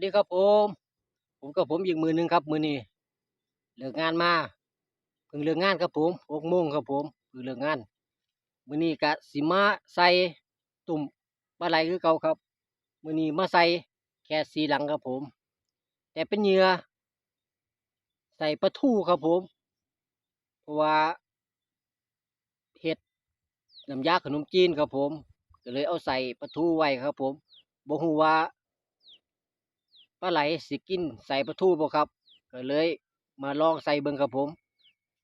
สดีครับผม ผมกับผมอีกมือหนึ่งครับ มือนี้เลิกงานมาเพิ่งเลิกงานครับผมหกโมงครับผมเพิ่งเลิกงาน มือนี้กะสิมาใส่ตุ่มปลาไหลคือเก่าครับ มือนี้มาใส่แค่สีหลังครับผม แต่เป็นเหยื่อใส่ปลาทูครับผม เพราะว่าเห็ดน้ำยาขนมจีนครับผมก็เลยเอาใส่ปลาทูไว้ครับผมบ่ฮู้ว่า ปลาไหลสิกินใส่ปลาทูบ่ครับ ก็เลยมาลองใส่เบิ่งครับผม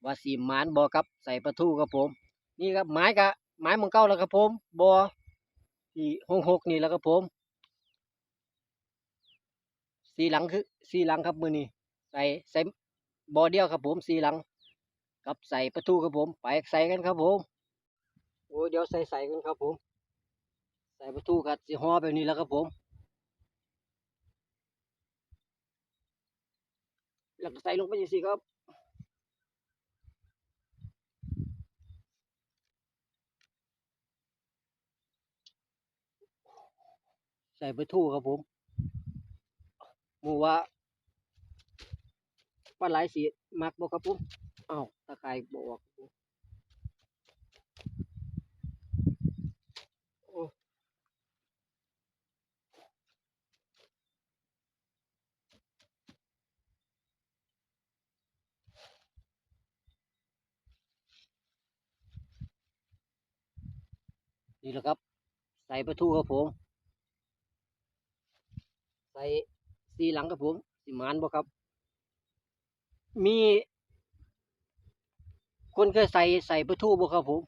ว่าสิหมานบ่ครับใส่ปลาทูครับผม นี่ครับไม้กะไม้มังเก้าแล้วครับผมบ่ที่หกหกนี่แล้วครับผมสีหลังคือสีหลังครับมือนี้ใส่ใส่บ่อเดียวครับผมสีหลังกับใส่ปลาทูครับผม ไปใส่กันครับผมโอ้เดี๋ยวใส่ใส่กันครับผม ใส่ปลาทูกับสีห่อแบบนี้แล้วครับผม แล้วก็ใส่ลงไปอย่างนี้ครับใส่ไปทูครับผมหมูว่าปลาไหลสีมักบอกครับผมอ้าวตะไคร้บอกครับผมโอ้ นี่แหละครับ ใส่ปลาทูครับผม ใส่สีหลังครับผมสีมานบ่ครับ มี คนเคยใส่ใส่ปลาทูบ่ครับผม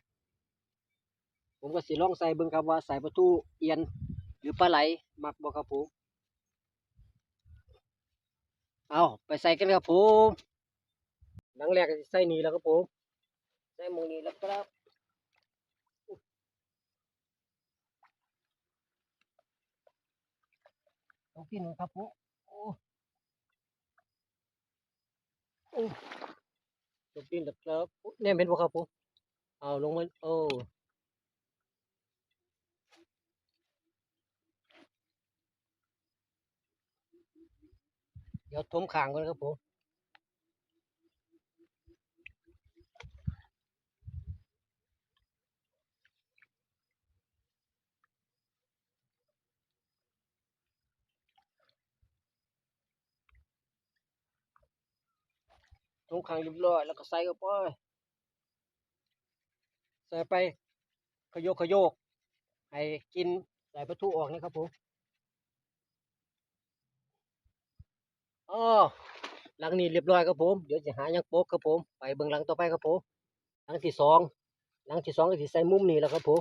ผมก็สิลองใส่เบิ่งครับว่า ใส่ปลาทูเอียน หรือปลาไหลมักบ่ครับผมเอาไปใส่กันครับผมหลังแรกใส่นี่แล้วครับผม ใส่หมงนี้แล้วครับ ต้องกินครับผมโอ้โอ้ต้องกินแล้วครับเนี่ยเป็นบ่ครับผมเอาลงมาโอ้เดี๋ยวทมข่างก่อนครับผม ทงขังเรียบร้อยแล้วก็ใส่เข้าไปใส่ไปขยโยกขยโยก ให้กินใส่ปลาทูออกนะครับผมอ๋อหลังนี้เรียบร้อยครับผม เดี๋ยวจะหายังโป๊กครับผม ไปเบิ่งหลังต่อไปครับผม หลังที่สองหลังที่สองก็สิใส่มุมนี้แล้วครับผม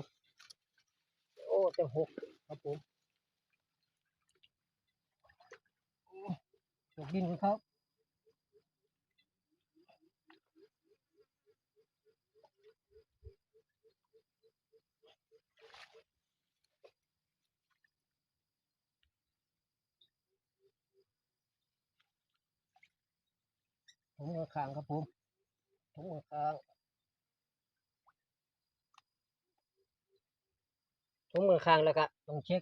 โอ้แต่หกครับผมโอ้ตกดินครับ ถุงมือคางครับผมถุงมือคางถุงมือคางแล้วก็ต้องเช็ค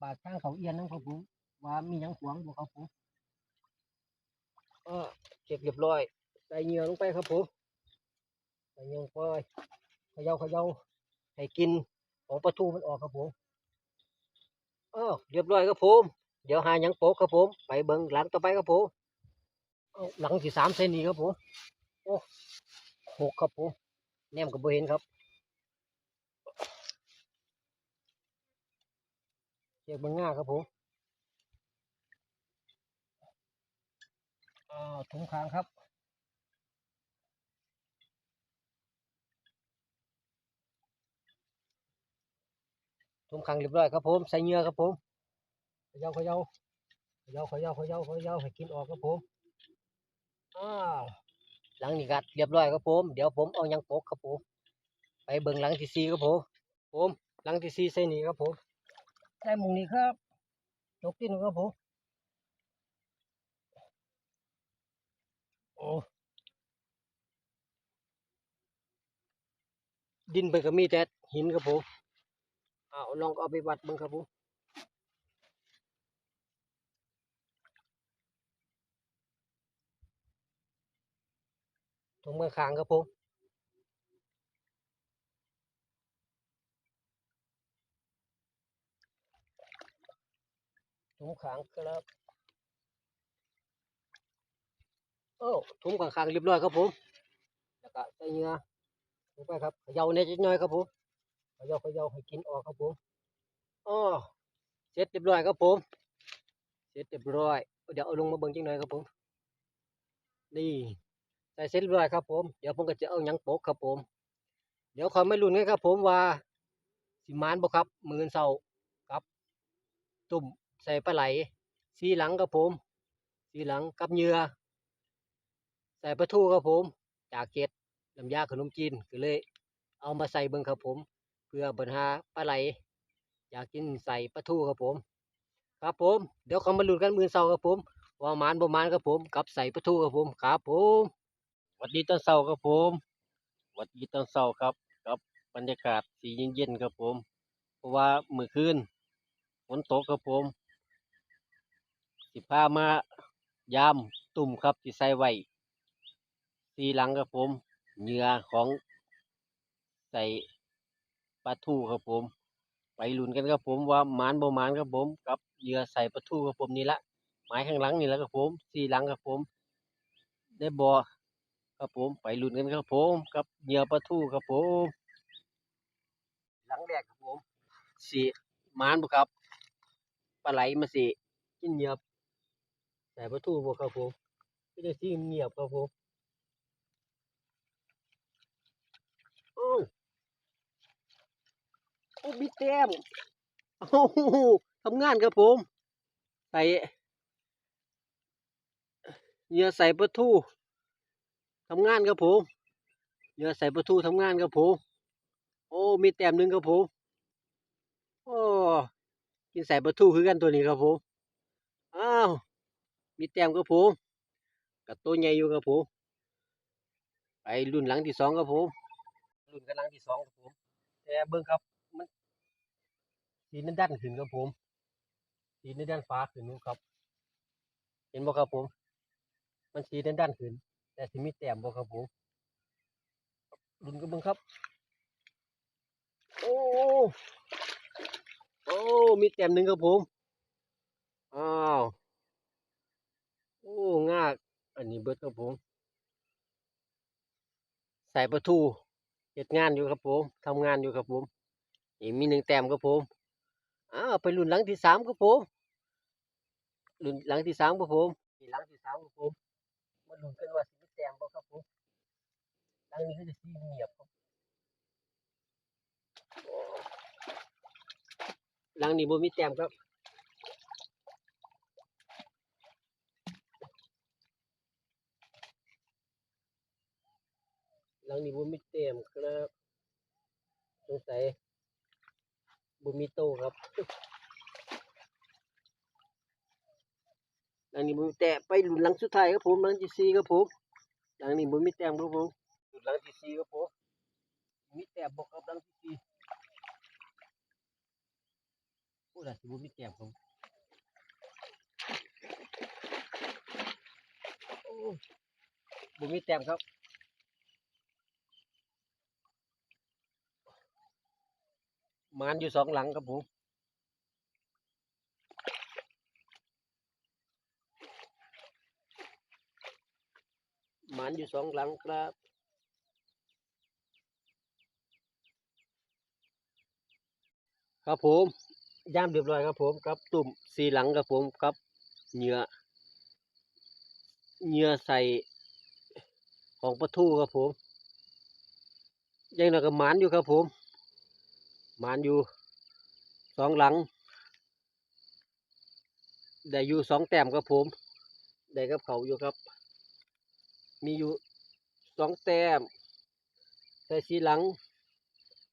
ปากข้างเขาเอียนนะครับผมว่ามียังขวางบ่ครับผมเออเช็คเรียบร้อยใส่เหงื่อลงไปครับผมใส่เหงื่อลงไปเขย่าเขย่าให้กินของปลาทูมันออกครับผมเออเรียบร้อยครับผม เดี๋ยวหายังโปกครับผม ไปเบิ่งหลังต่อไปครับผม หลังที่สามเส้นนี้ครับผมโอ้หกครับผมแนมกับโบเห็นครับเรียกเบงง่าครับผมอ้าวถุงคางครับถุงคางเรียบร้อยครับผมใส่เหงื่อครับผมเขย่าเขย่าเขย่าเขย่าเขย่าเขย่าให้กินออกครับผม อ้าวหลังนี้กัดเรียบร้อยครับผม เดี๋ยวผมเอาหยังโปกครับผม ไปเบิ่งหลังที่สี่ครับผม ผมหลังที่สี่ใส่นี่ครับผมใส่หมุงนี้ครับจกที่หนึ่งครับผมโอ้ดินไปก็มีแต่หินครับผมเอาลองเอาไปวัดเบิ่งครับผม ถุงมือคางครับผมถุงขางครับโอ้ถุงขางคางเรียบร้อยครับผมแล้วก็ใส่เหงื่อลงไปครับเขย่าเนยนิดหน่อยครับผมเขย่าเขย่าให้กินออกครับผมอ๋อเสร็จเรียบร้อยครับผมเสร็จเรียบร้อยเดี๋ยวเอาลงมาเบิ่งจังหน่อยครับผมนี่ ใส่เสร็จเรียบร้อยครับผม เดี๋ยวผมก็จะเอาหยังโปกครับผม เดี๋ยวคอไม่ลุ้นกันครับ ผมว่าสิมานบ่ครับ มืออนเสาครับ ตุ่มใส่ปลาไหล สีหลังครับผม สีหลังกับเหยื่อใส่ปลาทูครับผม จากเก็ดน้ำยาขนมจีนก็เลย เอามาใส่เบิ่งครับผม เพื่อปัญหาปลาไหล อยากกินใส่ปลาทูครับผม ครับผม เดี๋ยวขามาลุนกันมืออนเสาครับผมว่ามานบ่มานครับผม กับใส่ปลาทูครับผมครับผม วัสดีตอนเช้าครับผมวัสดีตอนเช้าครับกับ บรรยากาศสีเย็นๆครับผม เพราะว่าเมื่อคืนฝนตกครับผม สิพามายามตุ่มครับที่ใส่ไว้สีหลังครับผม เหงื่อของใส่ปลาทูครับผม ไปลุ้นกันครับผมว่ามานบ่มานครับผมกับเหยื่อใส่ปลาทูครับผมนี่ละหมายข้างหลังนี่แหละครับผมสี่หลังครับผม ได้บอ ครับผมไปลุ้นกันครับผมกับเหยื่อปลาทูครับผม หลังแรกครับผมสีมานบุครับปลาไหลมาสิกินเหยียบแต่ปลาทูบุครับผมก็จะซีเงียบครับผมโอ้โอ้มีแต้มโอ้ทำงานครับผม ใส่เหยื่อใส่ปลาทู ทำงานครับผมเหยื่อใส่ปลาทูทำงานครับผมโอ้ มีแต้มหนึ่งครับผมโอ้กินใส่ปลาทูคือกันตัวนี้ครับผมอ้าวมีแต้มครับผมกับตัวใหญ่อยู่ครับผมไปรุ่นหลังที่สองครับผมรุ่นกันหลังที่สองครับผมแต่เบิ่งครับมันสีนั้นด้านขึ้นครับผมสีนั้นด้านฟ้าขึ้นนู่นครับ เห็นบ่ครับผม มันสีด้นด้านขึ้น แต่สิมีแต้มบ่ครับผมลุ้นกันบิ่งครับ โอ้โอ้มีแต้มหนึ่งครับผมอ้าวโอ้งาก อันนี้เบิดครับผมใส่ประตูเฮ็ดงานอยู่ครับผมทำงานอยู่ครับผมนี่มีหนึ่งแต้มครับผมอ้าวไปรุ่นหลังที่สามครับผมรุ่นหลังที่สามครับผมหลังที่สามครับผมมาลุ้นกันว่าสิ แต้มบ่ครับผมหลังนี้ก็จะสีเงียบครับหลังนี้บ่มีแต้มครับหลังนี้บ่มีแต้มครับสงสัยบ่มีโตครับหลังนี้บ่มีแต้มไปหลุนหลังสุดท้ายครับผมหลังที่สี่ครับผม หลังนี้บ่มีแต้มครับผมลุ้นหลังที่สี่ครับผมมีแต้มบ่ครับหลังที่สี่โอ้ล่ะสิบ่มีแต้มครับโอ้บ่มีแต้มครับมานอยู่สองหลังครับผมานอยู่สองหลังครับครับผมย่ามเรียบร้อยครับผมครับตุ่มสีหลังครับผมครับเหยื่อเหยื่อใส่ของปลาทูครับผมยังหน่อยก็หมานอยู่ครับผมหมานอยู่สองหลังได้อยู่สองแต้มครับผมได้กับเขาอยู่ครับ มีอยู่สองแต้มใส่สีหลัง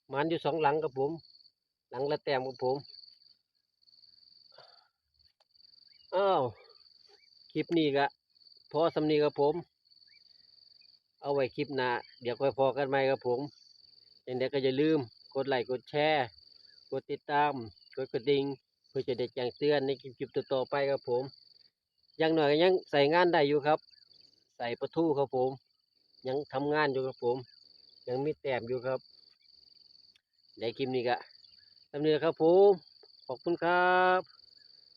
หมานอยู่สองหลังครับผม หลังละแต้มครับผมอ้าวคลิปนี้ก็พอสำนีครับผม เอาไว้คลิปหน้าเดี๋ยวค่อยพอกันใหม่ครับผมอย่างเดียวก็อย่าลืม กดไลค์กดแชร์กดติดตามกดกระดิ่งเพื่อจะได้แจ้งเตือนในคลิปๆต่อๆไปครับผมย่างหน่อยยังใส่งานได้อยู่ครับ ใส่ประทูครับผม ยังทำงานอยู่ครับผม ยังมีแต้มอยู่ครับในคลิปนี้ก็ทำนี้ครับผม ขอบคุณครับ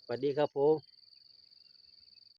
สวัสดีครับผม